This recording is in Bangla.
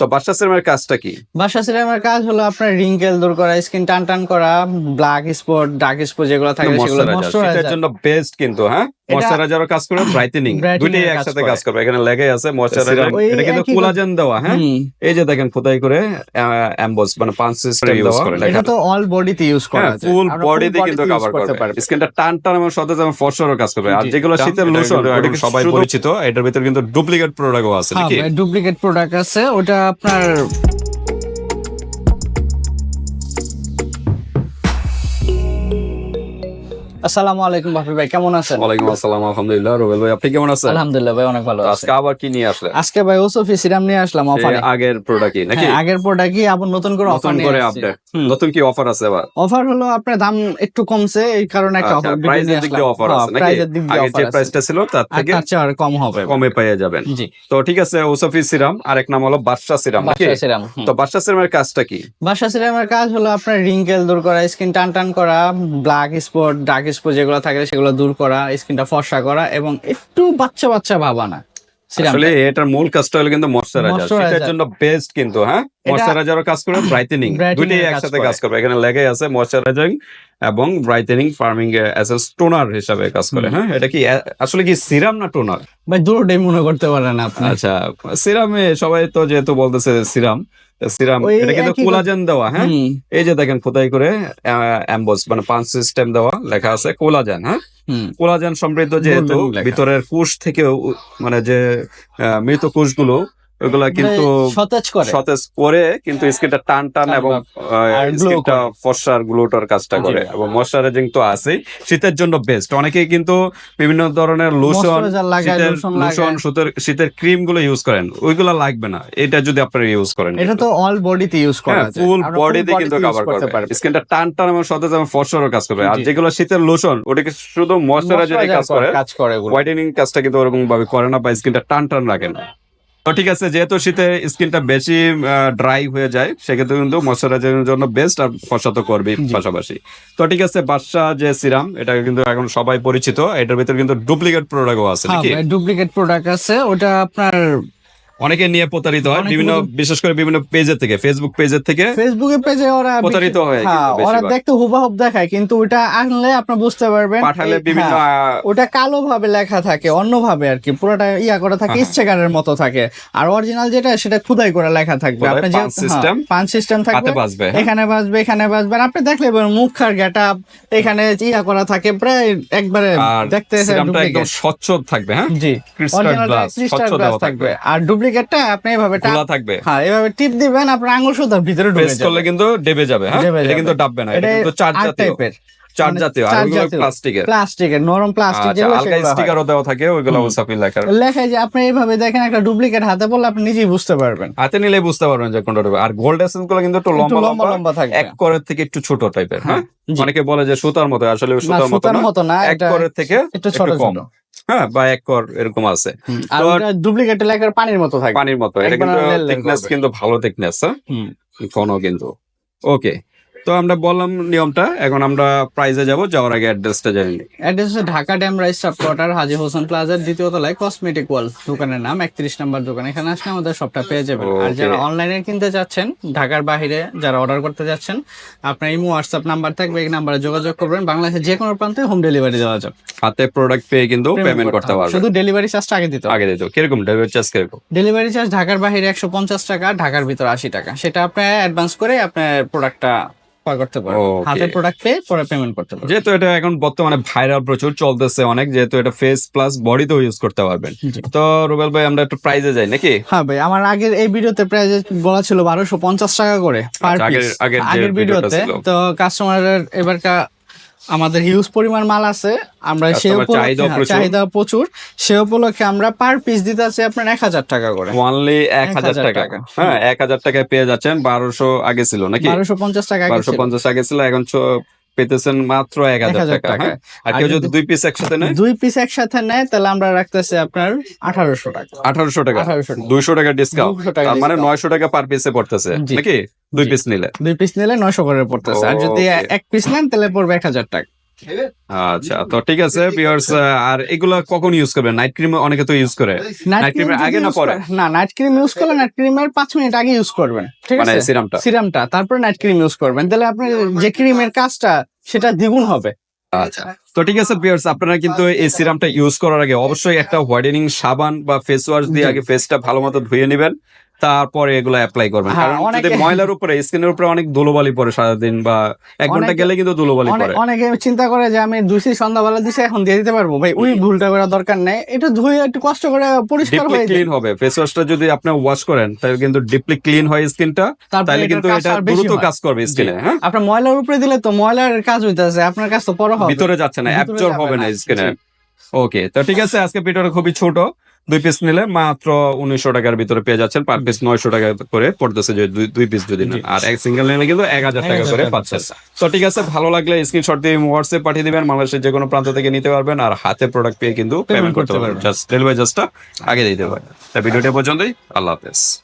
তো বাদশা সিরামের কাজটা কি? বাসা সিরামের কাজ হলো আপনার রিঙ্কেল দূর করা স্কিন টান টান করা ব্ল্যাক স্পট ডার্ক স্পট যেগুলো থাকে সেগুলো ময়শ্চারাইজার জন্য বেস্ট কিন্তু হ্যাঁ? ময়শ্চারাইজারও কাজ করে ব্রাইটেনিং কাজ একসাথে করে। কাজ করবে এখানে লেগে আছে ময়শ্চারাইজার এটা কিন্তু কোলাজেন দেওয়া হ্যাঁ? এই যে দেখেন খোদাই করে এমবস মানে পাঁচ সিস্টেম দেওয়া এটা তো অল বডিতে ইউজ করা যায় ফুল বডিতে কিন্তু কভার করবে। স্কিনটা টান টান এবং সতেজ এবং কাজ করবে। আর যেগুলো শীতের লোশন সবাই সবাই পরিচিত এটার ভিতর কিন্তু ডুপ্লিকেট প্রোডাক্টও আছে হ্যাঁ নাকি? ডুপ্লিকেট প্রোডাক্ট আছে ওটা আপনার আসসালামু আলাইকুম বাপি ভাই কেমন আছেন? ওয়ালাইকুম আসসালাম আলহামদুলিল্লাহ রুবেল ভাই আপনি কেমন আছেন? আলহামদুলিল্লাহ ভাই অনেক ভালো আজকে আবার কি নিয়ে আসলেন? আজকে ভাই ওসফি সিরাম নিয়ে আসলাম অফারে আগের প্রোডাক্টই নাকি? হ্যাঁ আগের প্রোডাক্টই আবার নতুন করে অফার নিয়ে করে আপডেট নতুন কি অফার আছে এবার অফার হলো আপনার দাম একটু কমছে এই কারণে একটা আচ্ছা, অফার প্রাইসের দিক দিয়ে অফার আছে নাকি? আগে যে প্রাইসটা ছিল তার থেকে চেয়ে আর কম হবে। কমে পেয়ে যাবেন। জি। তো ঠিক আছে ওসফি সিরাম আরেক নাম হলো বাদশা সিরাম নাকি? সিরাম তো বাদশা সিরামের কাজটা কি? বাসা সিরামের কাজ হলো আপনার রিঙ্কেল দূর করা স্কিন টান টান করা ব্ল্যাক স্পট ডার্ক স্পট যেগুলো থাকে সেগুলো দূর করা স্কিনটা ফর্সা করা এবং একটু বাচ্চা বাচ্চা ভাবানা। আসলে এটার মূল কাজটা হলো কিন্তু ময়শ্চারাইজার সেটার জন্য বেস্ট কিন্তু হ্যাঁ? ময়শ্চারাইজারও কাজ করে ব্রাইটেনিং দুইটাই একসাথে। কাজ করবে। এখানে লেগে আছে ময়শ্চারাইজিং এবং brightening firming S A toner হিসাবে কাজ করে হ্যাঁ? এটা কি আসলে কি সিরাম না টোনার ভাই দুটোটাই মনে করতে পারেন আপনি। আচ্ছা সিরামে সবাই তো যেহেতু বলতেছে সিরাম সিরাম এটা কিন্তু কোলাজেন দেওয়া হ্যাঁ? এই যে দেখেন খোদাই করে অ্যাম্বস মানে পাঁচ সিস্টেম দেওয়া লেখা আছে কোলাজেন হ্যাঁ? কোলাজেন সমৃদ্ধ যেহেতু ভিতরের কোষ থেকে মানে যে আহ, মৃত কোষগুলো ওগুলা কিন্তু মানে সতেজ করে। সতেজ করে কিন্তু স্কিনটা টান টান এবং স্কিনটা। ফর্সার গ্লোটার কাজটা করে। এবং ময়শ্চারাইজিং তো আছেই। শীতের জন্য বেস্ট অনেকেই কিন্তু বিভিন্ন ধরনের লোশন শীতের লোশন শীতের শীতের ক্রিমগুলো ইউজ করেন। ওইগুলো লাগবে না। এটা যদি আপনারা ইউজ করেন এটা তো অল বডিতে ইউজ করা যায়। ফুল বডিতে কিন্তু কভার করতে পারব। স্কিনটা টান টান এবং সতেজ এবং ফর্সারও কাজ করবে আর যেগুলো শীতের লোশন ওটাকে শুধু ময়শ্চারাইজার কাজ করে। কাজ করে হোয়াইটেনিং কাজটা কিন্তু ওরকম ভাবে করে না বা স্কিনটা টান টান রাখে না। তো ঠিক আছে যেহেতু শীতে স্কিনটা বেশি ড্রাই হয়ে যায় সেক্ষেত্রে কিন্তু ময়শ্চারাইজারের জন্য বেস্ট আর ফসা তো করবেই পাশাপাশি। তো ঠিক আছে বাদশা যে সিরাম এটা কিন্তু এখন সবাই পরিচিত এটার ভিতরে কিন্তু ডুপ্লিকেট প্রোডাক্টও আছে হ্যাঁ নাকি? ডুপ্লিকেট প্রোডাক্ট আছে ওটা আপনার অনেকে নিয়ে প্রতারিত হয় বিভিন্ন বিশেষ করে বিভিন্ন পেজের থেকে ফেসবুক পেজের থেকে ফেসবুকে পেজে ওরা প্রতারিত হয় হ্যাঁ ওরা। দেখতে হুবাহুব দেখায় কিন্তু ওটা আনলে আপনি বুঝতে পারবেন পাঠালে বিভিন্ন হ্যাঁ, ওটা কালো ভাবে লেখা থাকে অন্যভাবে আর কি পুরোটা ইয়া করা থাকে হ্যাঁ। ইচ্ছেকারের মতো থাকে। আর অরিজিনাল যেটা সেটা খুদাই করে লেখা থাকবে। আপনি যে system, পাঁচ সিস্টেম থাকবে। হ্যাঁ? এখানে বাজবে এখানে বাজবে আর আপনি দেখলে মুখ আর গেট আপ এখানে ইয়া করা থাকে প্রায় একবারে দেখতে একদম স্বচ্ছ থাকবে হ্যাঁ? জি ক্রিস্টাল গ্লাস স্বচ্ছ থাকবে। থাকবে। আর আপনি এভাবে খোলা থাকবে। হ্যাঁ এভাবে টিপ দিবেন আপনার আঙুল সুতার ভিতরে ঢুকে যাবে। করলে কিন্তু ডেবে যাবে হ্যাঁ? এটা কিন্তু ডাববে না এটা কিন্তু চার জাতীয়। চার মানে জাতীয় আর চার ওগুলো জাতীয়। প্লাস্টিকের। প্লাস্টিকের নরম প্লাস্টিক আচ্ছা যেগুলো হালকা স্টিকারও দেওয়া থাকে ওইগুলো ওসাফি লেখার। লেখায় যে আপনি এইভাবে দেখেন একটা ডুপ্লিকেট হাতে পড়লে আপনি নিজেই বুঝতে পারবেন। হাতে নিলে বুঝতে পারবেন যে কোনটা আর গোল্ড এসেন্সগুলো কিন্তু একটু লম্বা লম্বা লম্বা থাকবে। এক করের থেকে একটু ছোট টাইপের হ্যাঁ? অনেকে বলে যে সুতার মতো আসলে সুতার মতো সুতার না মতো না এক করের থেকে একটু ছোট কম। হ্যাঁ বা এক কর এরকম আছে। আর ডুপ্লিকেট লেখার পানির মতো থাকে। পানির মতো এটা কিন্তু থিকনেস কিন্তু ভালো থিকনেস হ্যাঁ। ঘন কিন্তু। ওকে তো আমরা বললাম নিয়মটা এখন আমরা প্রাইজে যাব যাওয়ার আগে অ্যাড্রেসটা জানি অ্যাড্রেস হচ্ছে Dhaka dam rice quarter Haji Hossain প্লাজার দ্বিতীয় তলায় কসমেটিক ওয়ার্ল্ড দোকানের নাম একত্রিশ নাম্বার দোকান। এখানে আসলে আমাদের সবটা পেয়ে যাবেন। আর যারা অনলাইনে কিনতে যাচ্ছেন ঢাকার বাইরে যারা অর্ডার করতে যাচ্ছেন আপনার ইমো হোয়াটসঅ্যাপ নাম্বার থাকবে এই নাম্বারে যোগাযোগ করবেন। বাংলাদেশের যে কোনো প্রান্তে হোম ডেলিভারি দেওয়া যাবে। হাতে প্রোডাক্ট পেয়ে কিন্তু পেমেন্ট করতে। পারবে শুধু ডেলিভারি চার্জটা আগে দিতে আগে দিত কীরকম? ডেলিভারি চার্জ কীরকম? ডেলিভারি চার্জ ঢাকার বাইরে একশো পঞ্চাশ টাকা ঢাকার ভিতর আশি টাকা। সেটা আপনি অ্যাডভান্স করে আপনার প্রোডাক্টটা ক্রয় করতে পারবেন হাতে প্রোডাক্ট পেয়ে পরে পেমেন্ট করতে পারবেন যেহেতু এটা এখন বর্তমানে ভাইরাল প্রচুর চলতেছে অনেক যেহেতু এটা ফেস প্লাস বডিতেও ইউজ করতে পারবেন। তো রুবেল ভাই আমরা একটু প্রাইজে যাই নাকি? হ্যাঁ ভাই আমার আগের এই ভিডিওতে প্রাইজে বলা ছিল বারোশো পঞ্চাশ টাকা করে পার আচ্ছা, আগের- ভিডিওতে তো কাস্টমারের এবারকার আমাদের হিউজ পরিমাণ মাল আছে আমরা উপলক্ষে চাহিদাও হ্যাঁ, প্রচুর। চাহিদা প্রচুর। সে উপলক্ষে আমরা পার পিস দিতে আছি আপনার এক হাজার টাকা করে। ওয়ানলি এক হাজার টাকা। হ্যাঁ এক হাজার টাকায় পেয়ে যাচ্ছেন বারোশো আগে ছিল নাকি? বারোশো পঞ্চাশ টাকা বারোশো পঞ্চাশ আগে ছিল এখন পেতেছেন মাত্র এক হাজার টাকা। হ্যাঁ? আর কেউ যদি দুই পিস একসাথে নেয়? দুই পিস একসাথে নেয় তাহলে আমরা রাখতেছি আপনার আঠারোশো টাকা। আঠারোশো টাকা। 1800 দুইশো টাকা ডিসকাউন্ট তার মানে নয়শো টাকা পার পিসে পড়তেছে। নাকি? দুই পিস নিলে। দুই পিস নিলে নয়শো করে পড়তেছে। আর যদি এক পিস নেন তাহলে পড়বে এক হাজার টাকা। আচ্ছা তো ঠিক আছে ভিউয়ার্স আর এগুলা কখন ইউজ করবেন নাইট ক্রিম অনেকে তো ইউজ করে। নাইট এর আগে না পরে? না নাইট ক্রিম ইউজ করলে নাইট ক্রিমের পাঁচ মিনিট আগে ইউজ করবেন ঠিক মানে আছে? সিরামটা সিরামটা তারপরে নাইট ক্রিম ইউজ করবেন। তাহলে আপনার যে ক্রিমের কাজটা সেটা দ্বিগুণ হবে। আচ্ছা। তো ঠিক আছে ভিউয়ার্স আপনারা কিন্তু এই সিরামটা ইউজ করার আগে অবশ্যই একটা হোয়াইটেনিং সাবান বা ফেস ওয়াশ দিয়ে। আগে ফেসটা ভালো মতো ধুয়ে নেবেন। তারপরে এগুলো অ্যাপ্লাই করবেন। হ্যাঁ, কারণ যদি ময়লার উপরে স্কিনের উপরে অনেক ধুলোবালি পড়ে সারাদিন বা এক ঘণ্টা গেলে কিন্তু ধুলোবালি পড়ে। অনেকে চিন্তা করে যে আমি দুইছি সন্ধ্যাবেলা দিছে এখন দিয়ে দিতে পারব। ভাই ওই ভুলটা করার দরকার নেই। এটা ধুয়ে একটু কষ্ট করে পরিষ্কার হয়ে ক্লিন হবে। ফেস ওয়াশটা যদি আপনি ওয়াশ করেন তাহলে কিন্তু ডিপলি ক্লিন হয় স্কিনটা। তাহলে কিন্তু এটা দ্রুত কাজ করবে স্কিনে হ্যাঁ? আপনার ময়লার উপরে দিলে তো ময়লার কাজ হইতেছে আপনার কাজ তো পরে হবে। ভিতরে যাচ্ছে না অ্যাবজর্ব হবে না না। স্কিনে। ওকে তো ঠিক আছে আজকে ভিডিওটা খুবই ছোট। দুই পিস নিলে মাত্র উনিশশো টাকার ভিতরে পেয়ে যাচ্ছেন। পার পিস নয়শো টাকা করে পড়তেছে যে দুই- দুই পিস যদি না আর এক সিঙ্গেল নিলে কিন্তু এক হাজার টাকা করে পাচ্ছেন। তো ঠিক আছে ভালো লাগলে স্ক্রিনশট দিয়ে হোয়াটসঅ্যাপ পাঠিয়ে দিবেন। বাংলাদেশের যে কোনো প্রান্ত থেকে নিতে পারবেন আর হাতে প্রোডাক্ট পেয়ে কিন্তু পেমেন্ট করতে পারবেন। জাস্ট ডেলিভারি জাস্টটা আগে দিতে পারবেন। তা ভিডিওটা পর্যন্তই। আল্লাহ হাফেজ।